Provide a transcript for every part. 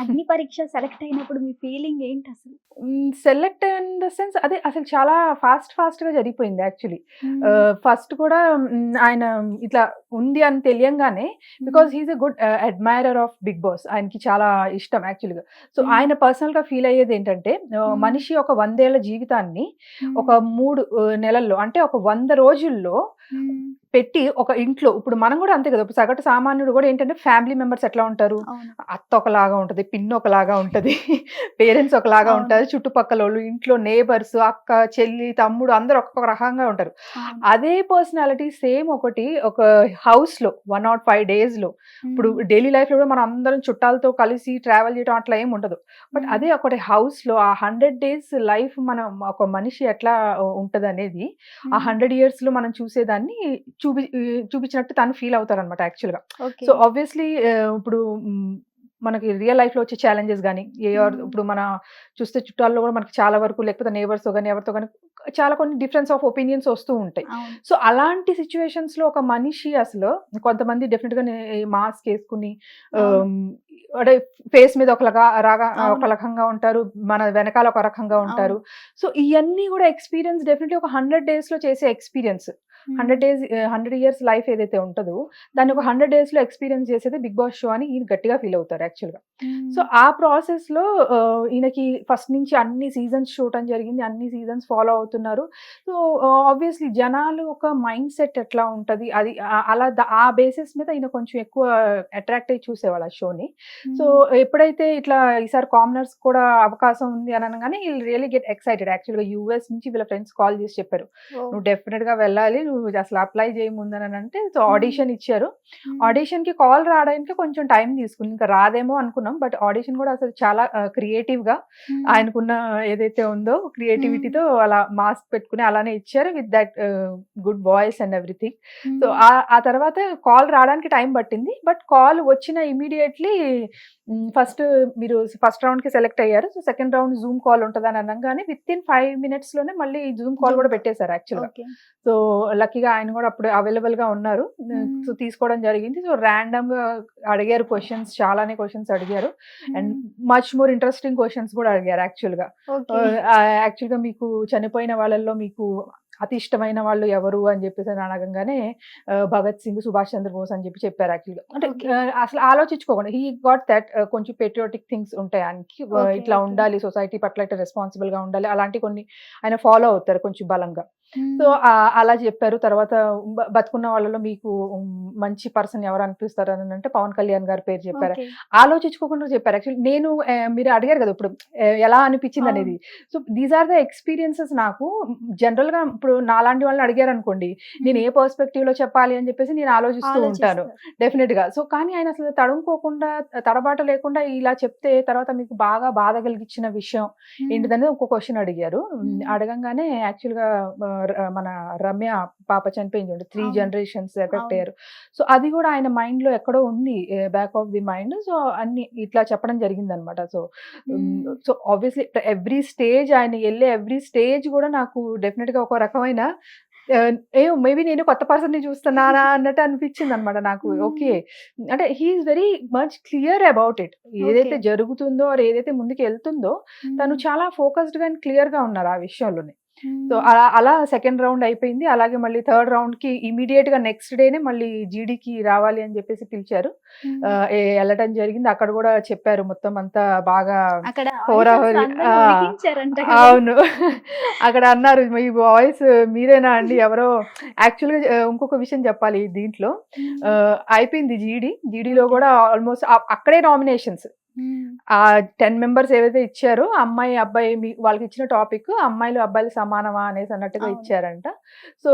అగ్ని పరీక్ష సెలెక్ట్ అయినప్పుడు మీ ఫీలింగ్ ఏంటి అసలు? సెలెక్ట్ ఇన్ ద సెన్స్ అదే అసలు చాలా ఫాస్ట్ ఫాస్ట్గా జరిగిపోయింది యాక్చువల్లీ. ఫస్ట్ కూడా ఆయన ఇట్లా ఉంది అని తెలియంగానే because he's a good admirer of Bigg Boss. ఆయనకి చాలా ఇష్టం యాక్చువల్గా. సో. ఆయన పర్సనల్గా ఫీల్ అయ్యేది ఏంటంటే. మనిషి ఒక వందేళ్ళ జీవితాన్ని ఒక మూడు నెలల్లో అంటే ఒక వంద రోజుల్లో పెట్టి ఒక ఇంట్లో ఇప్పుడు మనం కూడా అంతే కదా ఇప్పుడు సగటు సామాన్యుడు కూడా ఏంటంటే ఫ్యామిలీ మెంబర్స్ ఎట్లా ఉంటారు అత్త ఒకలాగా ఉంటది పిన్ ఒకలాగా ఉంటది పేరెంట్స్ ఒకలాగా. ఉంటారు చుట్టుపక్కల వాళ్ళు ఇంట్లో నేబర్స్ అక్క చెల్లి తమ్ముడు అందరు ఒక్కొక్క రకంగా ఉంటారు. అదే పర్సనాలిటీ సేమ్ ఒకటి ఒక హౌస్లో వన్ నాట్ ఫైవ్ డేస్లో ఇప్పుడు. డైలీ లైఫ్లో కూడా మనం అందరం చుట్టాలతో కలిసి ట్రావెల్ చేయడం అట్లా ఏం ఉండదు బట్. అదే ఒకటి హౌస్లో ఆ హండ్రెడ్ డేస్ లైఫ్ మనం ఒక మనిషి ఎట్లా ఉంటది అనేది ఆ. హండ్రెడ్ ఇయర్స్లో మనం చూసేదాన్ని చూపి చూపించినట్టు తను ఫీల్ అవుతారు అనమాట యాక్చువల్గా ఓకే. సో ఆబ్వియస్లీ ఇప్పుడు మనకి రియల్ లైఫ్లో వచ్చే ఛాలెంజెస్ కానీ ఏ. ఇప్పుడు మన చూస్తే చుట్టాల్లో కూడా మనకి చాలా వరకు లేకపోతే నేబర్స్ కానీ ఎవరితో కానీ చాలా కొన్ని డిఫరెన్స్ ఆఫ్ ఒపీనియన్స్ వస్తూ ఉంటాయి. సో అలాంటి సిచ్యువేషన్స్లో ఒక మనిషి అసలు కొంతమంది డెఫినెట్గా మాస్క్ వేసుకుని అంటే ఫేస్ మీద ఒకలాగా రాగా. ఒక రకంగా ఉంటారు మన వెనకాల ఒక రకంగా ఉంటారు. సో ఇవన్నీ కూడా ఎక్స్పీరియన్స్ డెఫినెట్లీ ఒక హండ్రెడ్ డేస్లో చేసే experience. Hundred days hundred years life ఏదైతే ఉంటుందో దాన్ని ఒక హండ్రెడ్ డేస్లో ఎక్స్పీరియన్స్ చేసేది బిగ్ బాస్ షో అని ఈయన గట్టిగా ఫీల్ అవుతారు యాక్చువల్గా సో ఆ ప్రాసెస్లో ఈయనకి ఫస్ట్ నుంచి అన్ని సీజన్స్ చూడటం జరిగింది అన్ని సీజన్స్ ఫాలో అవుతున్నారు. సో ఆబ్వియస్లీ జనాలు ఒక మైండ్ సెట్ ఎట్లా ఉంటది అది అలా ఆ బేసిస్ మీద ఈయన కొంచెం ఎక్కువ అట్రాక్ట్ అయ్యి చూసేవాళ్ళు ఆ షోని. సో ఎప్పుడైతే ఇట్లా ఈసారి కామనర్స్ కూడా అవకాశం ఉంది అని అనగానే రియలీ గెట్ ఎక్సైటెడ్. యాక్చువల్గా యూఎస్ నుంచి వీళ్ళ ఫ్రెండ్స్ కాల్ చేసి చెప్పారు. నువ్వు డెఫినెట్గా వెళ్ళాలి నువ్వు అసలు అప్లై చేయముందు అని అంటే సో ఆడిషన్ ఇచ్చారు ఆడిషన్కి కాల్ రావడానికి కొంచెం టైం తీసుకుంది ఇంకా రాదేమో అనుకున్నాం బట్ ఆడిషన్ కూడా అసలు చాలా క్రియేటివ్గా ఆయనకున్న ఏదైతే ఉందో క్రియేటివిటీతో అలా మాస్క్ పెట్టుకుని అలానే ఇచ్చారు with that good voice and everything so ఆ తర్వాత కాల్ రావడానికి టైం పట్టింది బట్ కాల్ వచ్చిన ఇమీడియట్లీ ఫస్ట్ మీరు ఫస్ట్ రౌండ్కి సెలెక్ట్ అయ్యారు. So second round zoom call ఉంటుందని అనగానే విత్ ఇన్ ఫైవ్ మినిట్స్లోనే మళ్ళీ జూమ్ కాల్ కూడా పెట్టేశారు యాక్చువల్గా. ఓకే సో లక్కీగా ఆయన కూడా అప్పుడు అవైలబుల్గా ఉన్నారు. సో తీసుకోవడం జరిగింది. సో ర్యాండమ్గా అడిగారు క్వశ్చన్స్ చాలానే క్వశ్చన్స్ అడిగారు. And much more interesting questions కూడా అడిగారు యాక్చువల్గా యాక్చువల్గా మీకు చనిపోయిన వాళ్ళల్లో మీకు అతి ఇష్టమైన వాళ్ళు ఎవరు అని చెప్పేసి అని అడగంగానే ఆ, భగత్ సింగ్ సుభాష్ చంద్రబోస్ అని చెప్పి చెప్పారు యాక్చువల్గా. అంటే అసలు ఆలోచించుకోకుండా. హీ గాట్ దట్ కొంచెం పెట్రియాటిక్ థింగ్స్ ఉంటాయి ఆయనకి. ఇట్లా. ఉండాలి సొసైటీ పట్ల ఇట్లా రెస్పాన్సిబుల్గా ఉండాలి. అలాంటి కొన్ని ఆయన ఫాలో అవుతారు కొంచెం బలంగా. సో అలా చెప్పారు. తర్వాత బతుకున్న వాళ్ళలో మీకు మంచి పర్సన్ ఎవరు అనిపిస్తారు అని అంటే పవన్ కళ్యాణ్ గారి పేరు చెప్పారు. ఆలోచించుకోకుండా చెప్పారు. యాక్చువల్లీ నేను మీరు అడిగారు కదా ఇప్పుడు ఎలా అనిపించింది. అనేది. So these are the experiences నాకు జనరల్గా ఇప్పుడు నాలాంటి వాళ్ళని అడిగారు అనుకోండి నేను ఏ పర్స్పెక్టివ్లో చెప్పాలి అని చెప్పేసి నేను ఆలోచిస్తూ ఉంటాను. డెఫినెట్గా. సో కానీ ఆయన అసలు తడుముకోకుండా తడబాట లేకుండా ఇలా చెప్తే తర్వాత మీకు బాగా బాధ కలిగించిన విషయం ఏంటిదని ఒక క్వశ్చన్ అడిగారు. అడగంగానే యాక్చువల్గా ఆ, ర- మన రమ్య పాప చనిపోయింది త్రీ. Generations effect. అయ్యారు. సో అది కూడా ఆయన మైండ్లో ఎక్కడో ఉంది back of the mind so అన్ని ఇట్లా చెప్పడం జరిగింది అనమాట so so obviously every stage ఆయన వెళ్ళే ఎవ్రీ స్టేజ్ కూడా నాకు డెఫినెట్గా ఒక రకమైన ఏ మేబీ నేను కొత్త పర్సన్ని చూస్తున్నానా అన్నట్టు అనిపించింది అనమాట నాకు. ఓకే. అంటే he's very much clear about it ఏదైతే. జరుగుతుందో ఏదైతే ముందుకు వెళ్తుందో తను చాలా ఫోకస్డ్గా క్లియర్గా ఉన్నారు ఆ విషయంలోనే. సో అలా అలా సెకండ్ రౌండ్ అయిపోయింది. అలాగే మళ్ళీ థర్డ్ రౌండ్కి ఇమీడియట్గా నెక్స్ట్ డేనే మళ్ళీ జీడీకి రావాలి అని చెప్పేసి పిలిచారు. వెళ్ళటం జరిగింది. అక్కడ కూడా చెప్పారు మొత్తం అంతా బాగా హోరాహోరీ. అవును. అక్కడ అన్నారు మీ వాయిస్ మీరేనా అండి? ఎవరో యాక్చువల్గా ఇంకొక విషయం చెప్పాలి దీంట్లో. అయిపోయింది జీడీ జీడీలో కూడా ఆల్మోస్ట్ అక్కడే నామినేషన్స్. ఆ టెన్ మెంబర్స్ ఏవైతే ఇచ్చారో అమ్మాయి అబ్బాయి వాళ్ళకి ఇచ్చిన టాపిక్ అమ్మాయిలు అబ్బాయిలు సమానమా అనేసి అన్నట్టుగా. ఇచ్చారంట సో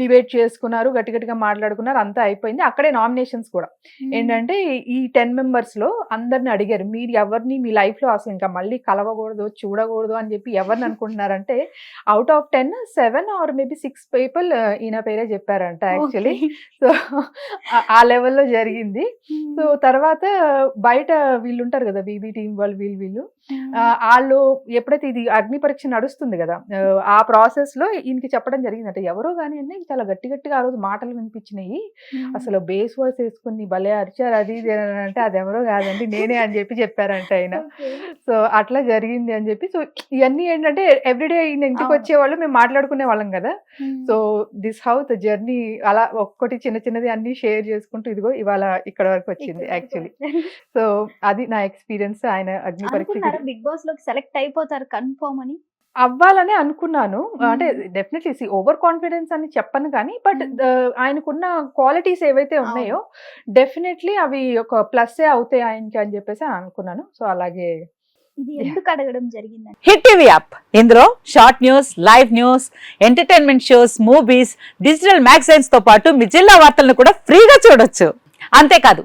డిబేట్ చేసుకున్నారు గట్టి గట్టిగా మాట్లాడుకున్నారు అంతా అయిపోయింది అక్కడే నామినేషన్స్ కూడా. ఏంటంటే ఈ టెన్ మెంబర్స్లో అందరిని అడిగారు మీరు ఎవరిని మీ లైఫ్లో అసలు ఇంకా మళ్ళీ కలవకూడదు చూడకూడదు అని చెప్పి ఎవరిని అనుకుంటున్నారంటే out of ten seven or maybe six people ఈయన పేరే చెప్పారంట యాక్చువల్లీ. సో ఆ లెవెల్లో జరిగింది. సో తర్వాత బయట వీళ్ళు ఉంటారు కదా బీబీ టీం వాళ్ళు వీళ్ళు వీళ్ళు. వాళ్ళు ఎప్పుడైతే ఇది అగ్ని పరీక్ష నడుస్తుంది కదా ఆ, ప్రాసెస్లో ఈయనకి చెప్పడం జరిగిందంట. ఎవరో కానీ అంటే చాలా గట్టి గట్టిగా ఆ రోజు మాటలు వినిపించినాయి. అసలు బేస్ వాయిస్ వేసుకుని భలే అరిచారు అది ఇది అంటే అది ఎవరో కాదండి నేనే అని చెప్పి చెప్పారంట ఆయన. సో అట్లా జరిగింది అని చెప్పి సో ఇవన్నీ ఏంటంటే ఎవ్రీడే ఈయన ఇంటికి. వచ్చేవాళ్ళు మేము మాట్లాడుకునే వాళ్ళం కదా. So this how the journey అలా ఒక్కటి చిన్న చిన్నది అన్ని షేర్ చేసుకుంటూ ఇదిగో ఇవాళ ఇక్కడ వరకు వచ్చింది యాక్చువల్లీ సో అది నా ఎక్స్పీరియన్స్ ఆయన అగ్ని పరీక్ష బిగ్ బాస్లోకి సెలెక్ట్ అయిపోతారు కన్ఫర్మ్ అని? అవ్వాలనే అనుకున్నాను. అంటే డెఫినెట్లీ ఓవర్ కాన్ఫిడెన్స్ అని చెప్పను కానీ బట్. ఆయనకున్న క్వాలిటీస్ ఏవైతే ఉన్నాయో డెఫినెట్లీ అవి ఒక ప్లస్ అవుతాయి ఆయనకి అని చెప్పేసి అనుకున్నాను. సో అలాగే ఇది ఎందుకు అడగడం జరిగిందని హిట్ టీవీ యాప్. ఇందులో short news live news entertainment shows movies digital మ్యాగజైన్స్తో పాటు మీ జిల్లా వార్తలను కూడా ఫ్రీగా చూడొచ్చు. అంతేకాదు